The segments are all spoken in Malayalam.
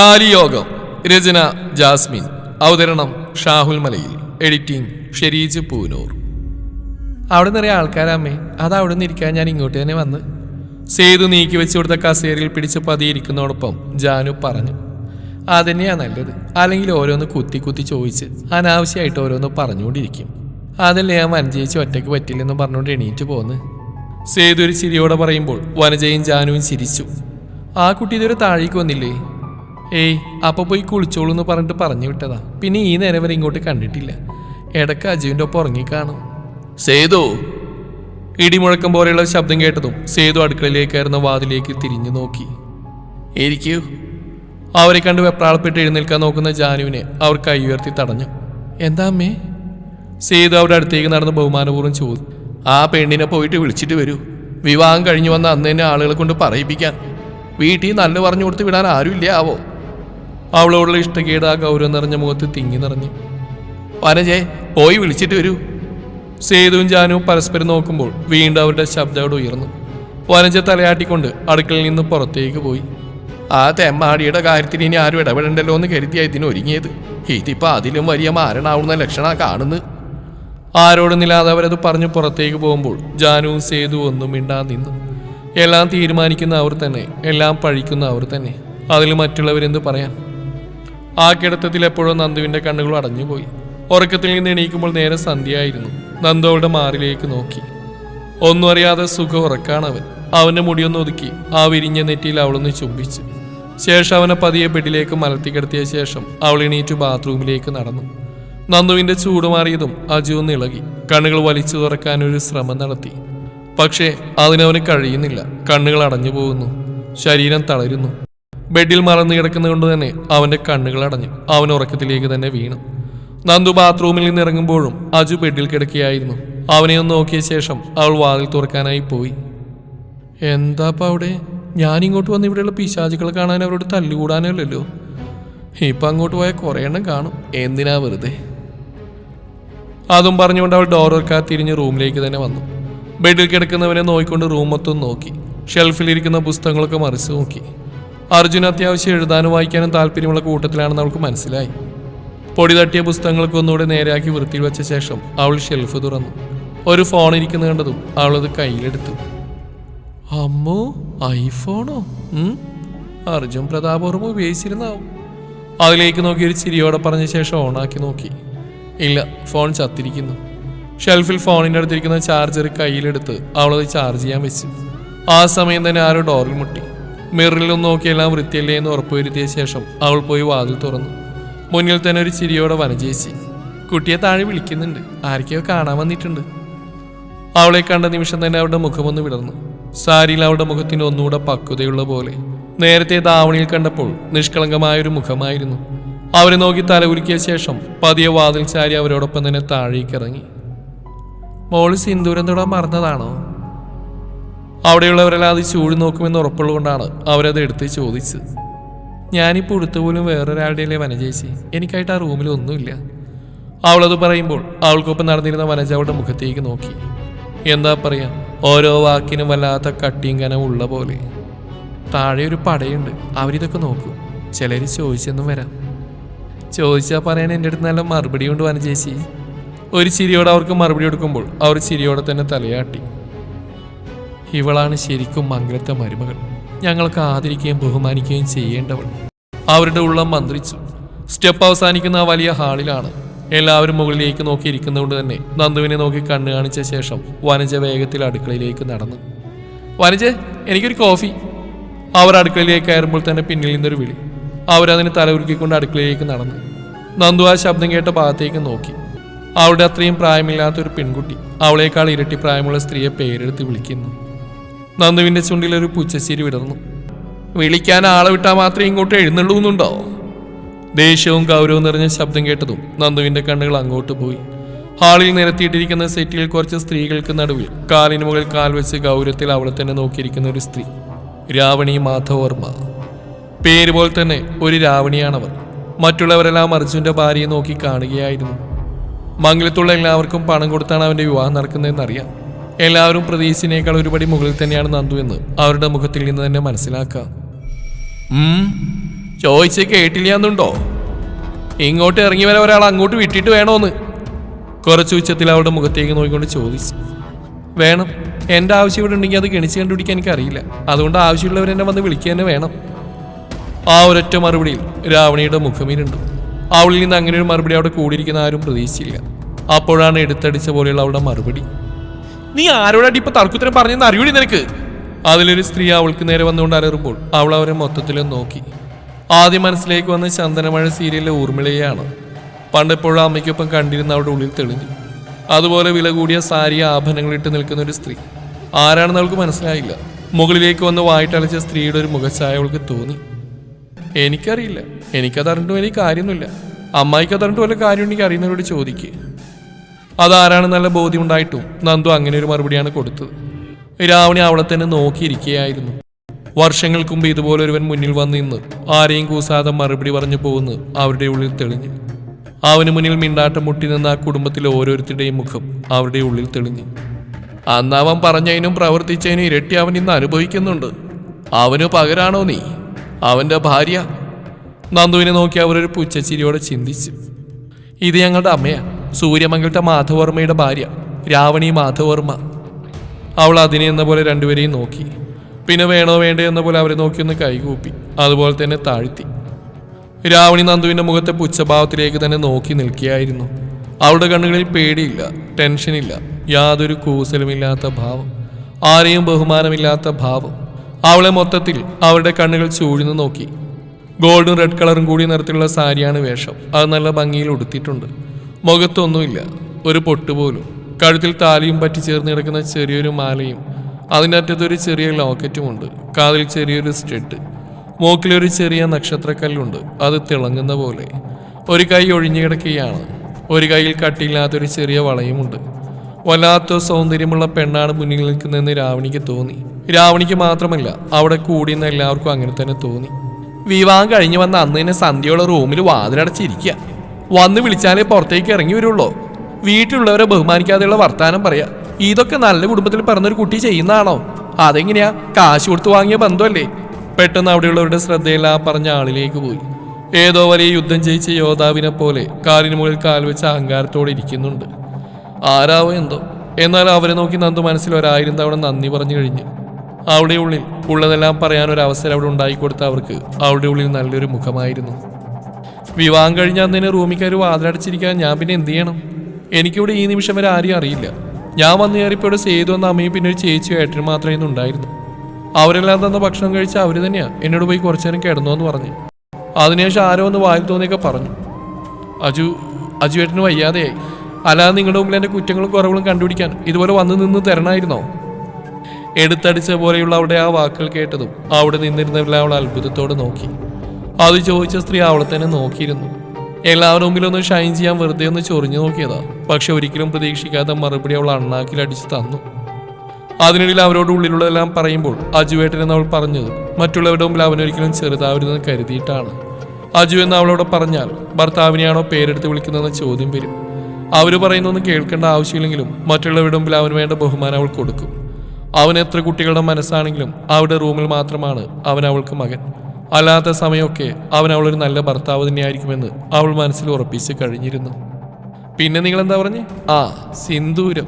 താലിയോഗം രചന ജാസ്മിൻ. അവതരണം ഷാഹുൽ മലയിൽ. എഡിറ്റിംഗ് ഷെരീജ് പൂനൂർ. അവിടെ നിറയെ ആൾക്കാരമ്മേ അത് അവിടെ നിന്ന് ഇരിക്കാൻ ഞാൻ ഇങ്ങോട്ട് തന്നെ വന്ന്. സേതു നീക്കി വെച്ചു കൊടുത്ത കസേരയിൽ പിടിച്ച് പതിയിരിക്കുന്നതോടൊപ്പം ജാനു പറഞ്ഞു അതന്നെയാ നല്ലത്. അല്ലെങ്കിൽ ഓരോന്ന് കുത്തി കുത്തി ചോദിച്ച് അനാവശ്യമായിട്ട് ഓരോന്ന് പറഞ്ഞുകൊണ്ടിരിക്കും. അതല്ലേ ഞാൻ വനജയിച്ച് ഒറ്റയ്ക്ക് പറ്റില്ലെന്ന് പറഞ്ഞുകൊണ്ട് എണീറ്റ് പോന്ന്? സേതു ഒരു ചിരിയോടെ പറയുമ്പോൾ വനജയും ജാനുവും ചിരിച്ചു. ആ കുട്ടി ഇതൊരു താഴേക്ക് വന്നില്ലേ? ഏയ് അപ്പൊ പോയി കുളിച്ചോളൂ എന്ന് പറഞ്ഞിട്ട് പറഞ്ഞു വിട്ടതാ. പിന്നെ ഈ നേരം വരെ ഇങ്ങോട്ട് കണ്ടിട്ടില്ല. ഇടയ്ക്ക് അജുവിന്റെ ഒപ്പം ഉറങ്ങിക്കാണും സേതു! ഇടിമുഴക്കം പോലെയുള്ള ശബ്ദം കേട്ടതും സേതു അടുക്കളയിലേക്കായിരുന്ന വാതിലേക്ക് തിരിഞ്ഞു നോക്കി. ഇരിക്കൂ. അവരെ കണ്ട് വെപ്രാളപ്പെട്ട് എഴുന്നേൽക്കാൻ നോക്കുന്ന ജാനുവിനെ അവർ കൈ ഉയർത്തി തടഞ്ഞു. എന്താ അമ്മേ? സേതു അവരുടെ അടുത്തേക്ക് നടന്ന് ബഹുമാനപൂർവം ചോദിച്ചു ആ പെണ്ണിനെ പോയിട്ട് വിളിച്ചിട്ട് വരൂ. വിവാഹം കഴിഞ്ഞു വന്ന അന്ന് തന്നെ ആളുകളെ കൊണ്ട് പറയിപ്പിക്കാൻ. വീട്ടിൽ നല്ല പറഞ്ഞു കൊടുത്ത് വിടാൻ ആരുമില്ല ആവോ? അവളോടുള്ള ഇഷ്ടക്കേട് ആ ഗൗരവം നിറഞ്ഞ മുഖത്ത് തിങ്ങി നിറഞ്ഞു. വനജേ പോയി വിളിച്ചിട്ട് വരൂ. സേതുവും ജാനുവും പരസ്പരം നോക്കുമ്പോൾ വീണ്ടും അവരുടെ ശബ്ദം അവിടെ ഉയർന്നു. വനജ തലയാട്ടിക്കൊണ്ട് അടുക്കളയിൽ നിന്ന് പുറത്തേക്ക് പോയി. ആ തെമ്മാടിയുടെ കാര്യത്തിൽ ഇനി ആരും ഇടപെടണ്ടല്ലോ എന്ന് കരുതിയാ ഇതിന് ഒരുങ്ങിയത്. ഇതിപ്പോ അതിലും വലിയ മാരണാവുന്ന ലക്ഷണ കാണുന്നു ഇല്ലാതെ അവരത് പറഞ്ഞു പുറത്തേക്ക് പോകുമ്പോൾ ജാനുവും സേതുവും ഒന്നും മിണ്ടാ നിന്നു. എല്ലാം തീരുമാനിക്കുന്ന അവർ തന്നെ. എല്ലാം പഴിക്കുന്ന അവർ തന്നെ. അതിൽ മറ്റുള്ളവരെന്ത് പറയാൻ? ആ കിടത്തത്തിൽ എപ്പോഴും നന്ദുവിന്റെ കണ്ണുകൾ അടഞ്ഞുപോയി. ഉറക്കത്തിൽ നിന്ന് എണീക്കുമ്പോൾ നേരെ സന്ധ്യയായിരുന്നു. നന്ദു അവളുടെ മാറിലേക്ക് നോക്കി. ഒന്നും അറിയാതെ സുഖ ഉറക്കാണ് അവൻ. അവന്റെ മുടിയൊന്ന് ഒതുക്കി ആ വിരിഞ്ഞ നെറ്റിയിൽ അവളൊന്ന് ചുംബിച്ചു. ശേഷം അവനെ പതിയെ ബെഡിലേക്ക് മലർത്തി കിടത്തിയ ശേഷം അവൾ എണീറ്റ് ബാത്റൂമിലേക്ക് നടന്നു. നന്ദുവിന്റെ ചൂട് മാറിയതും അജു ഒന്ന് ഇളകി. കണ്ണുകൾ വലിച്ചു തുറക്കാൻ ഒരു ശ്രമം നടത്തി. പക്ഷേ അതിനവന് കഴിയുന്നില്ല. കണ്ണുകൾ അടഞ്ഞു പോകുന്നു ശരീരം തളരുന്നു. ബെഡിൽ മറന്നു കിടക്കുന്നതുകൊണ്ട് തന്നെ അവന്റെ കണ്ണുകൾ അടഞ്ഞു. അവൻ ഉറക്കത്തിലേക്ക് തന്നെ വീണു. നന്ദു ബാത്റൂമിൽ നിന്ന് ഇറങ്ങുമ്പോഴും അജു ബെഡിൽ കിടക്കുകയായിരുന്നു. അവനെ ഒന്ന് നോക്കിയ ശേഷം അവൾ വാതിൽ തുറക്കാനായി പോയി. എന്താപ്പ അവിടെ? ഞാനിങ്ങോട്ട് വന്ന് ഇവിടെയുള്ള പിശാചുക്കളെ കാണാൻ അവരോട് തല്ലുകൂടാനല്ലോ ഇപ്പം അങ്ങോട്ട് പോയാൽ കുറേ എണ്ണം കാണും. എന്തിനാ വെറുതെ? അതും പറഞ്ഞുകൊണ്ട് അവൾ ഡോർ വെക്കാതെ തിരിഞ്ഞ് റൂമിലേക്ക് തന്നെ വന്നു. ബെഡിൽ കിടക്കുന്നവനെ നോക്കിക്കൊണ്ട് റൂം മൊത്തം നോക്കി ഷെൽഫിലിരിക്കുന്ന പുസ്തകങ്ങളൊക്കെ മറിച്ച് നോക്കി. അർജുൻ അത്യാവശ്യം എഴുതാനും വായിക്കാനും താല്പര്യമുള്ള കൂട്ടത്തിലാണെന്ന് അവൾക്ക് മനസ്സിലായി. പൊടി തട്ടിയ പുസ്തകങ്ങൾക്ക് ഒന്നുകൂടെ നേരെയാക്കി വൃത്തിയിൽ വെച്ച ശേഷം അവൾ ഷെൽഫ് തുറന്നു. ഒരു ഫോൺ ഇരിക്കുന്ന കണ്ടതും അവളത് കയ്യിലെടുത്തു. അമ്മോ ഐഫോണോ അർജുൻ പ്രതാപ് ഓർമ്മ ഉപയോഗിച്ചിരുന്നാവും. അതിലേക്ക് നോക്കി ഒരു ചിരിയോടെ പറഞ്ഞ ശേഷം ഓണാക്കി നോക്കി. ഇല്ല ഫോൺ ചത്തിരിക്കുന്നു. ഷെൽഫിൽ ഫോണിന്റെ അടുത്തിരിക്കുന്ന ചാർജർ കയ്യിലെടുത്ത് അവളത് ചാർജ് ചെയ്യാൻ വെച്ചു. ആ സമയം തന്നെ ആരോ ഡോറിൽ മുട്ടി. മിററിലൊന്ന് നോക്കി എല്ലാം വൃത്തിയല്ലേ എന്ന് ഉറപ്പുവരുത്തിയ ശേഷം അവൾ പോയി വാതിൽ തുറന്നു. മുന്നിൽ തന്നെ ഒരു ചിരിയോടെ വനജേച്ചി കുട്ടിയെ താഴെ വിളിക്കുന്നുണ്ട്. ആരൊക്കെയോ കാണാൻ വന്നിട്ടുണ്ട്. അവളെ കണ്ട നിമിഷം തന്നെ അവളുടെ മുഖമൊന്ന് വിടർന്നു. സാരിയിൽ അവളുടെ മുഖത്തിന് ഒന്നുകൂടെ പക്വതയുള്ള പോലെ. നേരത്തെ ദാവണിയിൽ കണ്ടപ്പോൾ നിഷ്കളങ്കമായ ഒരു മുഖമായിരുന്നു. അവരെ നോക്കി തലകുലുക്കിയ ശേഷം പതിയെ വാതിൽ ചാരി അവരോടൊപ്പം തന്നെ താഴേക്കിറങ്ങി മോൾ സിന്ദൂരം തൊടാൻ മറന്നതാണോ? അവിടെയുള്ളവരെല്ലാം അത് ചൂടി നോക്കുമെന്ന് ഉറപ്പുള്ളതുകൊണ്ടാണ് അവരത് എടുത്ത് ചോദിച്ചത്. ഞാനിപ്പോൾ എടുത്തുപോലും വേറൊരാളുടെയല്ലേ വനജേച്ചി? എനിക്കായിട്ട് ആ റൂമിൽ ഒന്നുമില്ല. അവളത് പറയുമ്പോൾ അവൾക്കൊപ്പം നടന്നിരുന്ന വനജ അവളുടെ മുഖത്തേക്ക് നോക്കി. എന്താ പറയാ ഓരോ വാക്കിനും വല്ലാത്ത കട്ടിയും കനവും ഉള്ള പോലെ. താഴെ ഒരു പടയുണ്ട്. അവരിതൊക്കെ നോക്കും. ചിലർ ചോദിച്ചെന്നും വരാം. ചോദിച്ചാൽ പറയാൻ എന്റെ അടുത്ത് നല്ല മറുപടി കൊണ്ട് വനജേച്ചി. ഒരു ചിരിയോടെ അവർക്ക് മറുപടി കൊടുക്കുമ്പോൾ അവർ ചിരിയോടെ തന്നെ തലയാട്ടി. ഇവളാണ് ശരിക്കും മംഗലത്തെ മരുമകൾ. ഞങ്ങൾക്ക് ആദരിക്കുകയും ബഹുമാനിക്കുകയും ചെയ്യേണ്ടവൾ. അവരുടെ ഉള്ളം മന്ത്രിച്ചു. സ്റ്റെപ്പ് അവസാനിക്കുന്ന ആ വലിയ ഹാളിലാണ് എല്ലാവരും മുകളിലേക്ക് നോക്കി ഇരിക്കുന്നതുകൊണ്ട് തന്നെ നന്ദുവിനെ നോക്കി കണ്ണു കാണിച്ച ശേഷം വനജ വേഗത്തിൽ അടുക്കളയിലേക്ക് നടന്നു. വനജ എനിക്കൊരു കോഫി. അവർ അടുക്കളയിലേക്ക് കയറുമ്പോൾ തന്നെ പിന്നിൽ നിന്നൊരു വിളി. അവരതിന് തലകുറുക്കിക്കൊണ്ട് അടുക്കളയിലേക്ക് നടന്നു. നന്ദു ആ ശബ്ദം കേട്ട ഭാഗത്തേക്ക് നോക്കി. അവളുടെ അത്രയും പ്രായമില്ലാത്ത ഒരു പെൺകുട്ടി അവളേക്കാൾ ഇരട്ടി പ്രായമുള്ള സ്ത്രീയെ പേരെടുത്ത് വിളിക്കുന്നു. നന്ദുവിന്റെ ചുണ്ടിൽ ഒരു പുച്ചശ്ശേരി വിടർന്നു. വിളിക്കാൻ ആളെ വിട്ടാൽ മാത്രമേ ഇങ്ങോട്ട് എഴുന്നള്ളൂന്നുണ്ടോ ദേഷ്യവും ഗൗരവവും നിറഞ്ഞ ശബ്ദം കേട്ടതും നന്ദുവിന്റെ കണ്ണുകൾ അങ്ങോട്ട് പോയി. ഹാളിൽ നിരത്തിയിട്ടിരിക്കുന്ന സെറ്റിൽ കുറച്ച് സ്ത്രീകൾക്ക് നടുവിൽ കാലിന് മുകളിൽ കാൽ വെച്ച് ഗൗരവത്തിൽ അവളെ തന്നെ നോക്കിയിരിക്കുന്ന ഒരു സ്ത്രീ രാവണി മാധവർമ്മ പേര് പോലെ തന്നെ ഒരു രാവണിയാണവർ മറ്റുള്ളവരെല്ലാം അർജുന്റെ ഭാര്യയെ നോക്കി കാണുകയായിരുന്നു. മംഗലത്തുള്ള എല്ലാവർക്കും പണം കൊടുത്താണ് അവന്റെ വിവാഹം നടക്കുന്നതെന്നറിയാം. എല്ലാവരും പ്രതീക്ഷിച്ചതിനേക്കാൾ ഒരുപടി മുകളിൽ തന്നെയാണ് നന്ദു എന്ന് അവരുടെ മുഖത്തിൽ നിന്ന് തന്നെ മനസ്സിലാക്കാം. ചോദിച്ച് ചോദിച്ച് കേട്ടില്ലാന്നുണ്ടോ? ഇങ്ങോട്ട് ഇറങ്ങി വരെ ഒരാൾ അങ്ങോട്ട് വിട്ടിട്ട് വേണോന്ന്? കുറച്ച് ഉച്ചത്തിൽ അവരുടെ മുഖത്തേക്ക് നോക്കിക്കൊണ്ട് ചോദിച്ചു. വേണം എന്റെ ആവശ്യം ഇവിടെ ഉണ്ടെങ്കിൽ അത് ഗണിച്ച് കണ്ടുപിടിക്കാൻ എനിക്ക് അറിയില്ല അതുകൊണ്ട് ആവശ്യമുള്ളവർ എന്നെ വന്ന് വിളിക്കുക തന്നെ വേണം. ആ ഒരൊറ്റ മറുപടിയിൽ രാവണിയുടെ മുഖമീനുണ്ട്. അവളിൽ നിന്ന് അങ്ങനെ ഒരു മറുപടി അവിടെ കൂടിയിരിക്കുന്ന ആരും പ്രതീക്ഷിച്ചില്ല. അപ്പോഴാണ് എടുത്തടിച്ച പോലെയുള്ള അവളുടെ മറുപടി. നീ ആരോടാടി ഇപ്പൊ തർക്കുത്തരം പറഞ്ഞെന്ന് അറിയൂടി നിനക്ക്? അതിലൊരു സ്ത്രീ അവൾക്ക് നേരെ വന്നുകൊണ്ട് അലറുമ്പോൾ അവൾ അവരെ മൊത്തത്തിൽ നോക്കി. ആദ്യം മനസ്സിലേക്ക് വന്ന ചന്ദനമഴ സീരിയലിലെ ഊർമിളയാണ് പണ്ടെപ്പോഴും അമ്മയ്ക്കൊപ്പം കണ്ടിരുന്ന അവളുടെ ഉള്ളിൽ തെളിഞ്ഞു. അതുപോലെ വില കൂടിയ സാരി ആഭരണങ്ങളിട്ട് നിൽക്കുന്ന ഒരു സ്ത്രീ. ആരാണെന്ന് അവൾക്ക് മനസ്സിലായില്ല. മുകളിലേക്ക് വന്ന് വായിട്ടളിച്ച സ്ത്രീയുടെ ഒരു മുഖച്ഛായ അവൾക്ക് തോന്നി. എനിക്കറിയില്ല. എനിക്കത് അറിഞ്ഞിട്ട് വലിയ കാര്യമൊന്നുമില്ല. അമ്മായിക്കത് അറിഞ്ഞിട്ട് വല്ല കാര്യം ഉണ്ടെങ്കിൽ അറിയുന്നവരോട് ചോദിക്കുക അതാരാണ് നല്ല ബോധ്യമുണ്ടായിട്ടും നന്ദു അങ്ങനെ ഒരു മറുപടിയാണ് കൊടുത്തത്. രാവണി അവളെ തന്നെ നോക്കിയിരിക്കുകയായിരുന്നു. വർഷങ്ങൾക്ക് മുമ്പ് ഇതുപോലെ ഒരുവൻ മുന്നിൽ വന്ന് നിന്ന് ആരെയും കൂസാതെ മറുപടി പറഞ്ഞു പോകുന്നു അവരുടെ ഉള്ളിൽ തെളിഞ്ഞു. അവന് മുന്നിൽ മിണ്ടാട്ടം മുട്ടി നിന്ന ആ കുടുംബത്തിലെ ഓരോരുത്തരുടെയും മുഖം അവരുടെ ഉള്ളിൽ തെളിഞ്ഞു. അന്ന് അവൻ പറഞ്ഞതിനും പ്രവർത്തിച്ചതിനും ഇരട്ടി അവൻ ഇന്ന് അനുഭവിക്കുന്നുണ്ട്. അവന് പകരാണോ നീ? അവന്റെ ഭാര്യ? നന്ദുവിനെ നോക്കി അവരൊരു പുച്ഛച്ചിരിയോടെ ചിന്തിച്ചു. ഇത് ഞങ്ങളുടെ അമ്മയാ. സൂര്യമംഗലത്തെ മാധവർമ്മയുടെ ഭാര്യ രാവണി മാധവർമ്മ. അവൾ അതിനെ എന്ന പോലെ രണ്ടുപേരെയും നോക്കി. പിന്നെ വേണോ വേണ്ടേ എന്ന പോലെ അവരെ നോക്കി ഒന്ന് കൈകൂപ്പി അതുപോലെ തന്നെ താഴ്ത്തി. രാവണി നന്ദുവിന്റെ മുഖത്തെ പുച്ഛഭാവത്തിലേക്ക് തന്നെ നോക്കി നിൽക്കുകയായിരുന്നു. അവളുടെ കണ്ണുകളിൽ പേടിയില്ല ടെൻഷനില്ല യാതൊരു കൂസലുമില്ലാത്ത ഭാവം ആരെയും ബഹുമാനമില്ലാത്ത ഭാവം. അവളെ മൊത്തത്തിൽ അവരുടെ കണ്ണുകൾ ചൂഴ്ന്നു നോക്കി. ഗോൾഡും റെഡ് കളറും കൂടി നിറത്തിലുള്ള സാരിയാണ് വേഷം. അത് നല്ല ഭംഗിയിൽ ഉടുത്തിട്ടുണ്ട്. മുഖത്തൊന്നുമില്ല. ഒരു പൊട്ടുപോലും കഴുത്തിൽ താലിയും പറ്റി ചേർന്ന് കിടക്കുന്ന ചെറിയൊരു മാലയും അതിന്റെ അറ്റത്തൊരു ചെറിയ ലോക്കറ്റുമുണ്ട് കാതിൽ ചെറിയൊരു സ്റ്റെഡ്. മൂക്കിലൊരു ചെറിയ നക്ഷത്രക്കല്ലുണ്ട്. അത് തിളങ്ങുന്ന പോലെ. ഒരു കൈ ഒഴിഞ്ഞു കിടക്കുകയാണ്. ഒരു കൈയിൽ കട്ടിയില്ലാത്തൊരു ചെറിയ വളയുമുണ്ട്. വല്ലാത്ത സൗന്ദര്യമുള്ള പെണ്ണാണ് മുന്നിൽ നിൽക്കുന്നതെന്ന് രാവണിക്ക് തോന്നി. രാവണിക്ക് മാത്രമല്ല അവിടെ കൂടിയെന്ന് എല്ലാവർക്കും അങ്ങനെ തന്നെ തോന്നി. വിവാഹം കഴിഞ്ഞ് വന്ന അന്ന് തന്നെ സന്ധ്യയുള്ള റൂമിൽ വാതിലടച്ചിരിക്കുക. വന്ന് വിളിച്ചാലേ പുറത്തേക്ക് ഇറങ്ങി വരുള്ളൂ. വീട്ടിലുള്ളവരെ ബഹുമാനിക്കാതെയുള്ള വർത്താനം പറയാ. ഇതൊക്കെ നല്ല കുടുംബത്തിൽ പറഞ്ഞൊരു കുട്ടി ചെയ്യുന്നതാണോ? അതെങ്ങനെയാ? കാശ് കൊടുത്ത് വാങ്ങിയ ബന്ധമല്ലേ പെട്ടെന്ന് അവിടെയുള്ളവരുടെ ശ്രദ്ധയെല്ലാം പറഞ്ഞ ആളിലേക്ക് പോയി. ഏതോ വലിയ യുദ്ധം ജയിച്ച യോദ്ധാവിനെ പോലെ കാലിന് മുകളിൽ കാൽ വെച്ച അഹങ്കാരത്തോടെ ഇരിക്കുന്നുണ്ട്. ആരാവോ എന്തോ. എന്നാൽ അവരെ നോക്കി നന്ദു മനസ്സിൽ ഒരായിരം തവണ നന്ദി പറഞ്ഞു കഴിഞ്ഞു. അവളുടെ ഉള്ളിൽ ഉള്ളതെല്ലാം അവസരം അവിടെ ഉണ്ടായിക്കൊടുത്ത അവർക്ക് അവളുടെ ഉള്ളിൽ നല്ലൊരു മുഖമായിരുന്നു. വിവാഹം കഴിഞ്ഞ അന്ന് റൂമിക്കാർ വാതിലടച്ചിരിക്കാൻ ഞാൻ പിന്നെ എന്ത് ചെയ്യണം? എനിക്കിവിടെ ഈ നിമിഷം വരെ ആരെയും അറിയില്ല. ഞാൻ വന്നു കയറിയപ്പോൾ ഇവിടെ സേതു എന്ന അമ്മയും പിന്നെ ഒരു ചേച്ചിയും ഏട്ടനും മാത്രമേ ഇന്ന് ഉണ്ടായിരുന്നു അവരെല്ലാം തന്ന ഭക്ഷണം കഴിച്ച അവർ തന്നെയാണ് എന്നോട് പോയി കുറച്ചു നേരം കിടന്നു എന്ന് പറഞ്ഞു അതിനുശേഷം ആരോ ഒന്ന് വായിൽ തോന്നിയൊക്കെ പറഞ്ഞു. അജു അജു ഏട്ടന് വയ്യാതെയായി. അല്ലാതെ നിങ്ങളുടെ മുമ്പിൽ എന്റെ കുറ്റങ്ങളും കുറവുകളും കണ്ടുപിടിക്കാൻ ഇതുപോലെ വന്ന് നിന്ന് തരണമായിരുന്നോ എടുത്തടിച്ച പോലെയുള്ള അവിടെ ആ വാക്കുകൾ കേട്ടതും അവിടെ നിന്നിരുന്നവരെല്ലാം അവൾ അത്ഭുതത്തോടെ നോക്കി. അത് ചോദിച്ച സ്ത്രീ അവളെ തന്നെ നോക്കിയിരുന്നു. എല്ലാവരും മുമ്പിൽ ഒന്ന് ഷൈൻ ചെയ്യാൻ വെറുതെ ഒന്ന് ചൊറിഞ്ഞു നോക്കിയതാ. പക്ഷെ ഒരിക്കലും പ്രതീക്ഷിക്കാത്ത മറുപടി അവൾ അണ്ണാക്കിൽ അടിച്ചു തന്നു. അതിനിടയിൽ അവരോട് ഉള്ളിലുള്ളതെല്ലാം പറയുമ്പോൾ അജുവേട്ടൻ എന്ന് അവൾ പറഞ്ഞത് മറ്റുള്ളവരുടെ മുമ്പിൽ അവനൊരിക്കലും ചെറുതാവരുതെന്ന് കരുതിയിട്ടാണ്. അജു എന്ന് അവളോട് പറഞ്ഞാൽ ഭർത്താവിനെയാണോ പേരെടുത്ത് വിളിക്കുന്നതെന്ന ചോദ്യം വരും. അവർ പറയുന്നൊന്നും കേൾക്കേണ്ട ആവശ്യമില്ലെങ്കിലും മറ്റുള്ളവരുടെ മുമ്പിൽ അവന് വേണ്ട ബഹുമാനം അവൾ കൊടുക്കും. അവൻ എത്ര കുട്ടികളുടെ മനസ്സാണെങ്കിലും അവരുടെ റൂമിൽ മാത്രമാണ് അവൻ അവൾക്ക് മകൻ. അല്ലാത്ത സമയമൊക്കെ അവൻ അവളൊരു നല്ല ഭർത്താവ് തന്നെയായിരിക്കുമെന്ന് അവൾ മനസ്സിൽ ഉറപ്പിച്ച് കഴിഞ്ഞിരുന്നു. പിന്നെ നിങ്ങൾ എന്താ പറഞ്ഞേ? ആ സിന്ദൂരം.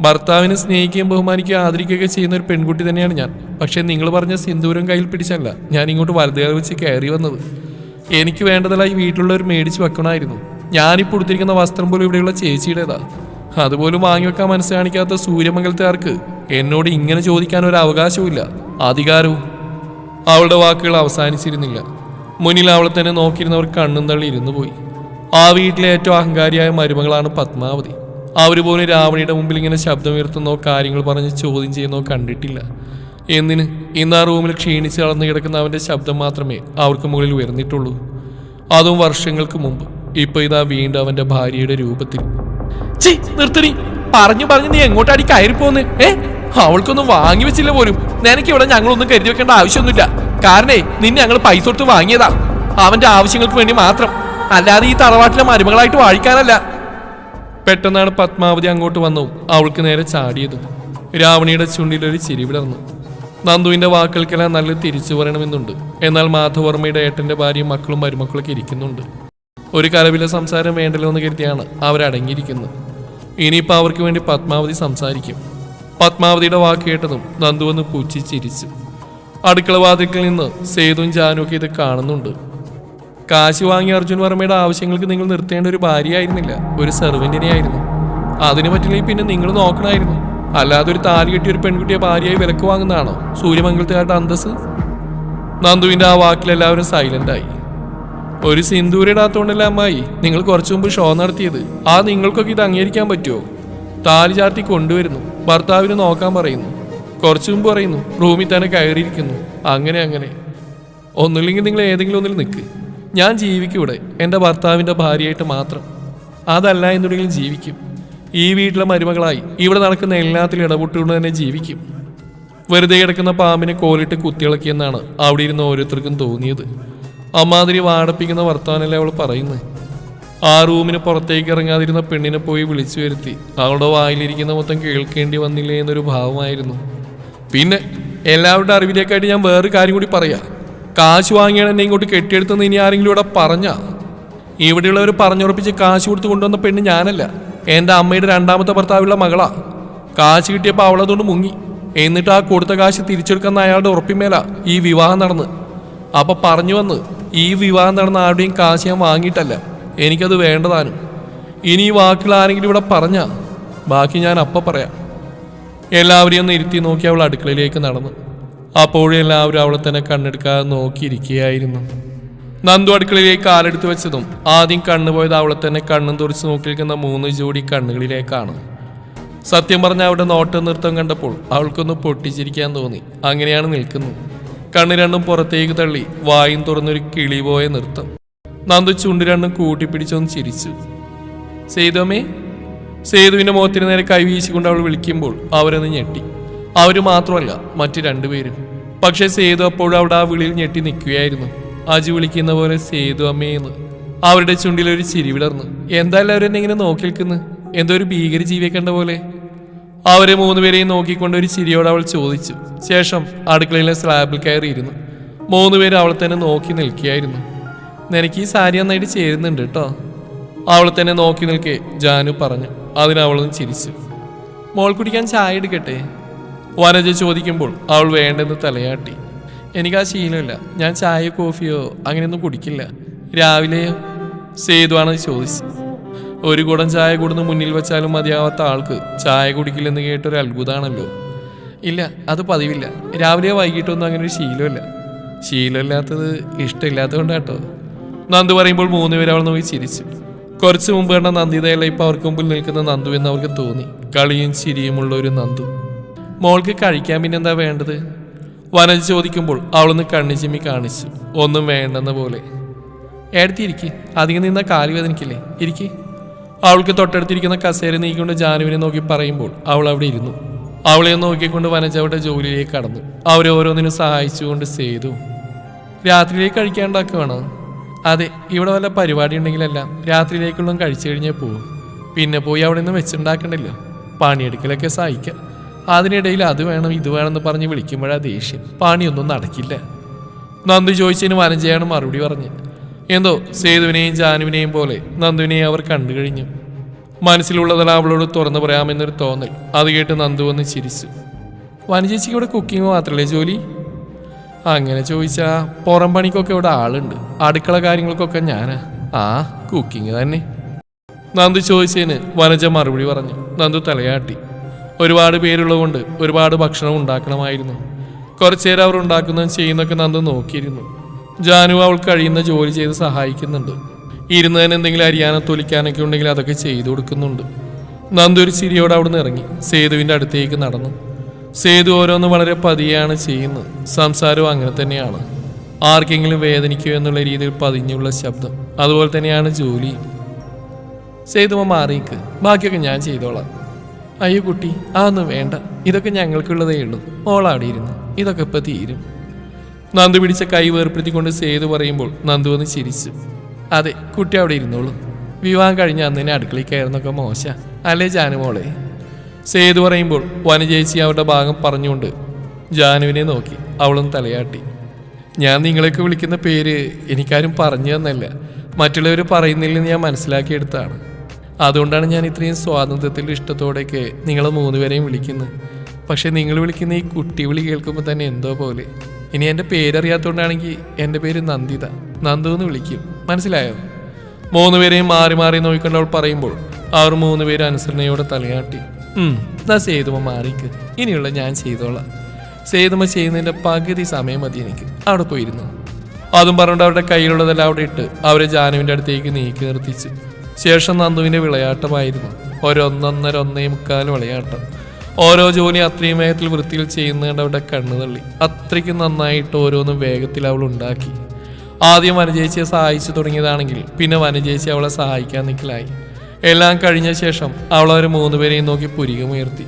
ഭർത്താവിനെ സ്നേഹിക്കുകയും ബഹുമാനിക്കുകയും ആദരിക്കുകയൊക്കെ ചെയ്യുന്ന ഒരു പെൺകുട്ടി തന്നെയാണ് ഞാൻ. പക്ഷേ നിങ്ങൾ പറഞ്ഞ സിന്ദൂരം കയ്യിൽ പിടിച്ചല്ല. ഞാൻ ഇങ്ങോട്ട് വലുതുകാൽ വെച്ച് കയറി വന്നത്. എനിക്ക് വേണ്ടതെല്ലാം ഈ വീട്ടിലുള്ളവർ മേടിച്ച് വെക്കണമായിരുന്നു. ഞാനിപ്പോൾ ഉടുത്തിരിക്കുന്ന വസ്ത്രം പോലും ഇവിടെയുള്ള ചേച്ചിയുടേതാ. അതുപോലും വാങ്ങി വെക്കാൻ മനസ്സ് കാണിക്കാത്ത സൂര്യമംഗലത്തുകാർക്ക് എന്നോട് ഇങ്ങനെ ചോദിക്കാൻ ഒരു അവകാശവുമില്ല. അധികാരവും അവളുടെ വാക്കുകൾ അവസാനിച്ചിരുന്നില്ല. മുന്നിൽ അവളെ തന്നെ നോക്കിയിരുന്നവർ കണ്ണും തള്ളി ഇരുന്നു പോയി. ആ വീട്ടിലെ ഏറ്റവും അഹങ്കാരിയായ മരുമകളാണ് പത്മാവതി. അവർ പോലും രാവണിയുടെ മുമ്പിൽ ഇങ്ങനെ ശബ്ദമുയർത്തുന്നോ കാര്യങ്ങൾ പറഞ്ഞ് ചോദ്യം ചെയ്യുന്നോ കണ്ടിട്ടില്ല. എന്തിന് ഇന്ന് ആ റൂമിൽ ക്ഷീണിച്ച് കളർന്നു കിടക്കുന്ന അവന്റെ ശബ്ദം മാത്രമേ അവർക്ക് മുകളിൽ ഉയർന്നിട്ടുള്ളൂ. അതും വർഷങ്ങൾക്ക് മുമ്പ്. ഇപ്പൊ ഇതാ വീണ്ടും അവന്റെ ഭാര്യയുടെ രൂപത്തിൽ. പറഞ്ഞു പറഞ്ഞു നീ എങ്ങോട്ടാടി കയറി പോന്ന് ഏ? അവൾക്കൊന്നും വാങ്ങി വെച്ചില്ല പോലും. നിനക്ക് ഇവിടെ ഞങ്ങളൊന്നും കരുതി വെക്കേണ്ട ആവശ്യമൊന്നുമില്ല. കാരണേ നിന്നെ ഞങ്ങൾ പൈസ കൊടുത്ത് വാങ്ങിയതാ. അവന്റെ ആവശ്യങ്ങൾക്ക് വേണ്ടി മാത്രം. അല്ലാതെ ഈ തറവാട്ടിലെ മരുമകളായിട്ട് വാഴിക്കാനല്ല. പെട്ടെന്നാണ് പത്മാവതി അങ്ങോട്ട് വന്നു. അവൾക്ക് നേരെ ചാടിയത്. രാവണിയുടെ ചുണ്ടിലൊരു ചിരി വിടർന്നു നന്ദുവിന്റെ വാക്കുകൾക്കെല്ലാം നല്ല തിരിച്ചു പറയണമെന്നുണ്ട്. എന്നാൽ മാധവർമ്മയുടെ ഏട്ടന്റെ ഭാര്യയും മക്കളും മരുമക്കളൊക്കെ ഇരിക്കുന്നുണ്ട്. ഒരു കലവിലെ സംസാരം വേണ്ടല്ലോ എന്ന് കരുതിയാണ് അവരടങ്ങിയിരിക്കുന്നത്. ഇനിയിപ്പോൾ അവർക്ക് വേണ്ടി പത്മാവതി സംസാരിക്കും. പത്മാവതിയുടെ വാക്ക് കേട്ടതും നന്ദു പുച്ഛിച്ചിരിച്ചു അടുക്കള നിന്ന് സേതുവും ജാനും ഒക്കെ ഇത് കാണുന്നുണ്ട്. കാശ് വാങ്ങിയ അർജുൻ വർമ്മയുടെ ആവശ്യങ്ങൾക്ക് നിങ്ങൾ നിർത്തേണ്ട ഒരു ഭാര്യയായിരുന്നില്ല ഒരു സെർവന്റിനെ ആയിരുന്നു അതിന് പറ്റില്ലെങ്കിൽ പിന്നെ നിങ്ങൾ നോക്കണമായിരുന്നു. അല്ലാതെ ഒരു താലി കെട്ടിയ ഒരു പെൺകുട്ടിയെ ഭാര്യയായി വിലക്ക് വാങ്ങുന്നതാണോ സൂര്യമംഗലത്തുകാരുടെ അന്തസ് നന്ദുവിന്റെ ആ വാക്കിൽ എല്ലാവരും സൈലന്റ് ആയി. ഒരു സിന്ദൂരിടാത്തോണ്ടല്ല അമ്മായി നിങ്ങൾ കുറച്ചു മുമ്പ് ഷോ നടത്തിയത്. ആ നിങ്ങൾക്കൊക്കെ ഇത് അംഗീകരിക്കാൻ പറ്റുമോ താലി ചാർത്തി കൊണ്ടുവരുന്നു. ഭർത്താവിന് നോക്കാൻ പറയുന്നു. കുറച്ചു മുമ്പ് പറയുന്നു റൂമിൽ തന്നെ കയറിയിരിക്കുന്നു. അങ്ങനെ അങ്ങനെ. ഒന്നില്ലെങ്കിൽ നിങ്ങൾ ഏതെങ്കിലും ഒന്നിൽ നിൽക്ക്. ഞാൻ ജീവിക്കും ഇവിടെ. എന്റെ ഭർത്താവിന്റെ ഭാര്യയായിട്ട് മാത്രം. അതല്ല എന്നുണ്ടെങ്കിലും ജീവിക്കും. ഈ വീട്ടിലെ മരുമകളായി. ഇവിടെ നടക്കുന്ന എല്ലാത്തിലും ഇടപെട്ടുകൊണ്ട് തന്നെ ജീവിക്കും. വെറുതെ കിടക്കുന്ന പാമ്പിനെ കോലിട്ട് കുത്തിയിളക്കിയെന്നാണ് അവിടെ ഇരുന്ന് ഓരോരുത്തർക്കും തോന്നിയത്. അമ്മാതിരി വാടപ്പിക്കുന്ന വർത്തമാനല്ലേ അവൾ പറയുന്നത്. ആ റൂമിന് പുറത്തേക്ക് ഇറങ്ങാതിരുന്ന പെണ്ണിനെ പോയി വിളിച്ചു വരുത്തി. അവളുടെ വായിലിരിക്കുന്ന മൊത്തം കേൾക്കേണ്ടി വന്നില്ലേ എന്നൊരു ഭാവമായിരുന്നു. പിന്നെ എല്ലാവരുടെ അറിവിലേക്കായിട്ട് ഞാൻ വേറൊരു കാര്യം കൂടി പറയാം. കാശ് വാങ്ങിയാണ് എന്നെ ഇങ്ങോട്ട് കെട്ടിയെടുത്തെന്ന് ഇനി ആരെങ്കിലും ഇവിടെ പറഞ്ഞാ? ഇവിടെയുള്ളവർ പറഞ്ഞുറപ്പിച്ച് കാശ് കൊടുത്ത് കൊണ്ടുവന്ന പെണ്ണ് ഞാനല്ല. എന്റെ അമ്മയുടെ രണ്ടാമത്തെ ഭർത്താവുള്ള മകളാ. കാശ് കിട്ടിയപ്പോൾ അവളതുകൊണ്ട് മുങ്ങി. എന്നിട്ട് ആ കൊടുത്ത കാശ് തിരിച്ചെടുക്കുന്ന അയാളുടെ ഉറപ്പിമേലാ ഈ വിവാഹം നടന്ന്. അപ്പം പറഞ്ഞു വന്ന് ഈ വിവാഹം നടന്ന ആരുടെയും കാശ് ഞാൻ വാങ്ങിയിട്ടല്ല. എനിക്കത് വേണ്ടതാനും. ഇനി ഈ വാക്കുകൾ ആരെങ്കിലും ഇവിടെ പറഞ്ഞാ ബാക്കി ഞാൻ അപ്പം പറയാം. എല്ലാവരെയും ഒന്ന് ഇരുത്തി നോക്കി അവൾ അടുക്കളയിലേക്ക് നടന്നു. അപ്പോഴും എല്ലാവരും അവളെ തന്നെ കണ്ണെടുക്കാതെ നോക്കിയിരിക്കുകയായിരുന്നു. നന്ദു അടുക്കളയിലേക്ക് കാലെടുത്ത് വെച്ചതും ആദ്യം കണ്ണുപോയത് അവളെ തന്നെ കണ്ണും തുറച്ച് നോക്കി നിൽക്കുന്ന മൂന്ന് ജോഡി കണ്ണുകളിലേക്കാണ്. സത്യം പറഞ്ഞ അവിടെ നോട്ടം നൃത്തം കണ്ടപ്പോൾ അവൾക്കൊന്ന് പൊട്ടിച്ചിരിക്കാൻ തോന്നി. അങ്ങനെയാണ് നിൽക്കുന്നത്. കണ്ണ് രണ്ടും പുറത്തേക്ക് തള്ളി വായും തുറന്നൊരു കിളി പോയ നൃത്തം. നന്ദു ചുണ്ട് രണ്ടും കൂട്ടിപ്പിടിച്ചൊന്ന് ചിരിച്ചു. സേതുവമ്മേ സേതുവിന്റെ മുഖത്തിന് നേരെ കൈവീശിക്കൊണ്ട് അവൾ വിളിക്കുമ്പോൾ അവരൊന്ന് ഞെട്ടി. അവർ മാത്രമല്ല മറ്റു രണ്ടുപേരും. പക്ഷെ സേതു അപ്പോഴും അവിടെ ആ വിളിയിൽ ഞെട്ടി നിൽക്കുകയായിരുന്നു. അജു വിളിക്കുന്ന പോലെ സേതു അമ്മയെന്ന് അവരുടെ ചുണ്ടിൽ ഒരു ചിരി വിടർന്നു. എന്തായാലും അവരെന്നെ ഇങ്ങനെ നോക്കി നിൽക്കുന്നു എന്തോ ഒരു ഭീകര ജീവിയെ കണ്ട പോലെ. അവരെ മൂന്നുപേരെയും നോക്കിക്കൊണ്ട് ഒരു ചിരിയോട് അവൾ ചോദിച്ചു. ശേഷം അടുക്കളയിലെ സ്ലാബിൽ കയറിയിരുന്നു. മൂന്നുപേരും അവളെ തന്നെ നോക്കി നിൽക്കുകയായിരുന്നു. നിനക്ക് ഈ സാരി നന്നായിട്ട് ചേരുന്നുണ്ട് കേട്ടോ അവൾ തന്നെ നോക്കി നിൽക്കെ ജാനു പറഞ്ഞു. അതിനവളൊന്ന് ചിരിച്ചു. മോൾ കുടിക്കാൻ ചായ എടുക്കട്ടെ? വനജ ചോദിക്കുമ്പോൾ അവൾ വേണ്ടെന്ന് തലയാട്ടി. എനിക്ക് ആ ശീലമില്ല. ഞാൻ ചായയോ കോഫിയോ അങ്ങനെയൊന്നും കുടിക്കില്ല. രാവിലെയോ സേതുവാണെന്ന് ചോദിച്ചു ഒരു കുടം ചായ കൂടുന്ന മുന്നിൽ വെച്ചാലും മതിയാവാത്ത ആൾക്ക് ചായ കുടിക്കില്ലെന്ന് കേട്ടൊരു അത്ഭുതമാണല്ലോ ഇല്ല അത് പതിവില്ല. രാവിലെയോ വൈകിട്ടൊന്നും അങ്ങനെ ഒരു ശീലമില്ല. ശീലമില്ലാത്തത് ഇഷ്ടമില്ലാത്തതുകൊണ്ടാട്ടോ നന്ദു പറയുമ്പോൾ മൂന്നുപേരും അവൾ നോക്കി ചിരിച്ചു. കുറച്ചു മുമ്പ് കണ്ട നന്ദിതയല്ല ഇപ്പൊ അവർക്ക് മുമ്പിൽ നിൽക്കുന്ന നന്ദു എന്ന് അവർക്ക് തോന്നി. കളിയും ചിരിയുമുള്ള ഒരു നന്ദു. മോൾക്ക് കഴിക്കാൻ പിന്നെന്താ വേണ്ടത്? വനജ് ചോദിക്കുമ്പോൾ അവളൊന്ന് കണ്ണി ചിമ്മി കാണിച്ചു. ഒന്നും വേണ്ടെന്ന പോലെ. എടുത്തിരിക്ക് അധികം നിന്ന കാലി വേദനിക്കില്ലേ? ഇരിക്ക്. അവൾക്ക് തൊട്ടടുത്തിരിക്കുന്ന കസേര നീക്കിക്കൊണ്ട് ജാനുവിനെ നോക്കി പറയുമ്പോൾ അവൾ അവിടെ ഇരുന്നു. അവളെ നോക്കിക്കൊണ്ട് വനജ അവരുടെ ജോലിയിലേക്ക് കടന്നു. അവരോരോന്നിനും സഹായിച്ചുകൊണ്ട് ചെയ്തു രാത്രിയിലേക്ക് കഴിക്കാണ്ടാക്കുവാണോ അതെ ഇവിടെ വല്ല പരിപാടി ഉണ്ടെങ്കിലെല്ലാം രാത്രിയിലേക്കുള്ള കഴിച്ചു കഴിഞ്ഞേ പോവും. പിന്നെ പോയി അവിടെ നിന്ന് വെച്ചുണ്ടാക്കണ്ടല്ലോ. പണിയെടുക്കലൊക്കെ സഹായിക്കാം അതിനിടയിൽ അത് വേണം ഇത് വേണമെന്ന് പറഞ്ഞ് വിളിക്കുമ്പോഴാ ദേഷ്യം. പണിയൊന്നും നടക്കില്ല. നന്ദു ചോദിച്ചതിന് വനജയാണ് മറുപടി പറഞ്ഞു. എന്തോ സേതുവിനെയും ജാനുവിനെയും പോലെ നന്ദുവിനെയും അവർ കണ്ടു കഴിഞ്ഞു. മനസ്സിലുള്ളതെല്ലാം അവളോട് തുറന്നു പറയാമെന്നൊരു തോന്നൽ. അത് കേട്ട് നന്ദു വന്ന് ചിരിച്ചു. വനജേച്ചിക്ക് ഇവിടെ കുക്കിംഗ് മാത്രമല്ലേ ജോലി? അങ്ങനെ ചോദിച്ചാ പുറം പണിക്കൊക്കെ ഇവിടെ ആളുണ്ട്. അടുക്കള കാര്യങ്ങൾക്കൊക്കെ ഞാനാ. ആ കുക്കിംഗ് തന്നെ. നന്ദു ചോദിച്ചതിന് വനജ മറുപടി പറഞ്ഞു. നന്ദു തലയാട്ടി. ഒരുപാട് പേരുള്ളതുകൊണ്ട് ഒരുപാട് ഭക്ഷണം ഉണ്ടാക്കണമായിരുന്നു. കുറച്ചേരം അവർ ഉണ്ടാക്കുന്നതും ചെയ്യുന്നൊക്കെ നന്ദു നോക്കിയിരുന്നു. ജാനു അവൾ കഴിയുന്ന ജോലി ചെയ്ത് സഹായിക്കുന്നുണ്ട്. ഇരുന്നതിന് എന്തെങ്കിലും അരിയാനോ തൊലിക്കാനൊക്കെ ഉണ്ടെങ്കിൽ അതൊക്കെ ചെയ്തു കൊടുക്കുന്നുണ്ട്. നന്ദു ഒരു ചിരിയോടെ അവിടുന്ന് ഇറങ്ങി. സേതുവിന്റെ അടുത്തേക്ക് നടന്നു. സേതു ഓരോന്ന് വളരെ പതിയാണ് ചെയ്യുന്നത്. സംസാരവും അങ്ങനെ തന്നെയാണ്. ആർക്കെങ്കിലും വേദനിക്കുക എന്നുള്ള രീതിയിൽ പതിഞ്ഞുള്ള ശബ്ദം. അതുപോലെ തന്നെയാണ് ജോലി. സേതുമ മാറിയിക്ക്. ബാക്കിയൊക്കെ ഞാൻ ചെയ്തോളാം. അയ്യോ കുട്ടി അതൊന്നും വേണ്ട. ഇതൊക്കെ ഞങ്ങൾക്കുള്ളതേ ഉള്ളൂ. ഓളാടി ഇരുന്നു. ഇതൊക്കെ ഇപ്പൊ തീരും. നന്ദു പിടിച്ച കൈ വേർപ്പെടുത്തിക്കൊണ്ട് സേതു പറയുമ്പോൾ നന്ദു ഒന്ന് ചിരിച്ചു. അതെ കുട്ടി അവിടെ ഇരുന്നോളൂ. വിവാഹം കഴിഞ്ഞ അന്നിനെ അടുക്കളയ്ക്കായിരുന്നൊക്കെ മോശ. അല്ലേ ജാനുമോളെ? സേതു പറയുമ്പോൾ വനജേച്ചി അവരുടെ ഭാഗം പറഞ്ഞുകൊണ്ട് ജാനുവിനെ നോക്കി അവളും തലയാട്ടി. ഞാൻ നിങ്ങളെയൊക്കെ വിളിക്കുന്ന പേര് എനിക്കാരും പറഞ്ഞു തന്നല്ല. മറ്റുള്ളവർ പറയുന്നില്ലെന്ന് ഞാൻ മനസ്സിലാക്കിയെടുത്താണ് അതുകൊണ്ടാണ് ഞാൻ ഇത്രയും സ്വാതന്ത്ര്യത്തിൽ ഇഷ്ടത്തോടെയൊക്കെ നിങ്ങളെ മൂന്നുപേരെയും വിളിക്കുന്നത്. പക്ഷേ നിങ്ങൾ വിളിക്കുന്ന ഈ കുട്ടി വിളി കേൾക്കുമ്പോൾ തന്നെ എന്തോ പോലെ. ഇനി എന്റെ പേരറിയാത്തതുകൊണ്ടാണെങ്കിൽ എന്റെ പേര് നന്ദിത. നന്ദു എന്ന് വിളിക്കും. മനസ്സിലായോ? മൂന്നുപേരെയും മാറി മാറി നോക്കിക്കൊണ്ട് അവൾ പറയുമ്പോൾ അവർ മൂന്നുപേരും അനുസരണയോടെ തലയാട്ടി. സേതുമ മാറിക്ക്. ഇനിയുള്ള ഞാൻ ചെയ്തോളാം. സേതുമ ചെയ്യുന്നതിന്റെ പകുതി സമയം മതി എനിക്ക്. അവിടെ പോയിരുന്നു. അതും പറഞ്ഞുകൊണ്ട് അവരുടെ കയ്യിലുള്ളതെല്ലാം അവിടെ ഇട്ട് അവരെ ജാനുവിന്റെ അടുത്തേക്ക് നീക്കി നിർത്തിച്ചു. ശേഷം നന്ദുവിന്റെ വിളയാട്ടമായിരുന്നു. ഒരൊന്നൊന്നര ഒന്നേ മുക്കാൽ വിളയാട്ടം. ഓരോ ജോലി അത്രയും വേഗത്തിൽ വൃത്തിയിൽ ചെയ്യുന്നതുകൊണ്ട് അവരുടെ കണ്ണു തള്ളി. അത്രയ്ക്ക് നന്നായിട്ട് ഓരോന്നും വേഗത്തിൽ അവൾ ഉണ്ടാക്കി. ആദ്യം വനജേച്ചിയെ സഹായിച്ചു തുടങ്ങിയതാണെങ്കിൽ പിന്നെ വനജേച്ചി അവളെ സഹായിക്കാൻ നിൽക്കലായി എല്ലാം കഴിഞ്ഞ ശേഷം അവൾ അവർ മൂന്നുപേരെയും നോക്കി പുരികമുയർത്തി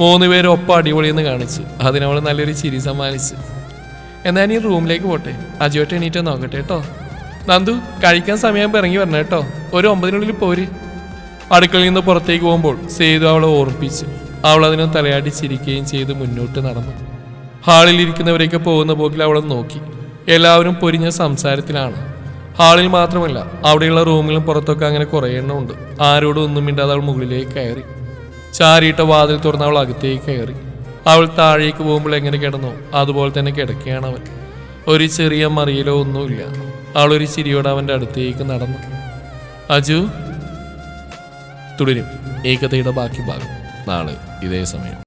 മൂന്നുപേരും ഒപ്പം അടിപൊളിയെന്ന് കാണിച്ചു. അതിനവൾ നല്ലൊരു ചിരി സമ്മാനിച്ചു. എന്നാൽ നീ റൂമിലേക്ക് പോട്ടെ. അജുവേട്ട എണീറ്റ് നോക്കട്ടെ കേട്ടോ. നന്ദു കഴിക്കാൻ സമയം ഇറങ്ങി വരണം കേട്ടോ. ഒരു ഒമ്പതിനുള്ളിൽ പോര്. അടുക്കളയിൽ നിന്ന് പുറത്തേക്ക് പോകുമ്പോൾ സേതു അവളെ ഓർമ്മിപ്പിച്ചു അവൾ അതിനെ തലയാട്ടി ചിരിക്കുകയും ചെയ്ത് മുന്നോട്ട് നടന്നു. ഹാളിൽ ഇരിക്കുന്നവരൊക്കെ പോകുന്ന പോക്കിൽ അവളെ നോക്കി. എല്ലാവരും പൊരിഞ്ഞ സംസാരത്തിലാണ്. ഹാളിൽ മാത്രമല്ല അവിടെയുള്ള റൂമിലും പുറത്തൊക്കെ അങ്ങനെ കുറേ എണ്ണം ഉണ്ട്. ആരോടും ഒന്നും മിണ്ടാതെ അവൾ മുകളിലേക്ക് കയറി. ചാരിയിട്ട വാതിൽ തുറന്ന് അവൾ അകത്തേക്ക് കയറി. അവൾ താഴേക്ക് പോകുമ്പോൾ എങ്ങനെ കിടന്നോ അതുപോലെ തന്നെ കിടക്കുകയാണ് അവൻ. ഒരു ചെറിയ മറിയലോ ഒന്നുമില്ല. അവളൊരു ചിരിയോടെ അവന്റെ അടുത്തേക്ക് നടന്നു. അജു തുടരും. ഏകതയുടെ ബാക്കി ഭാഗം നാളെ ഇതേ സമയം.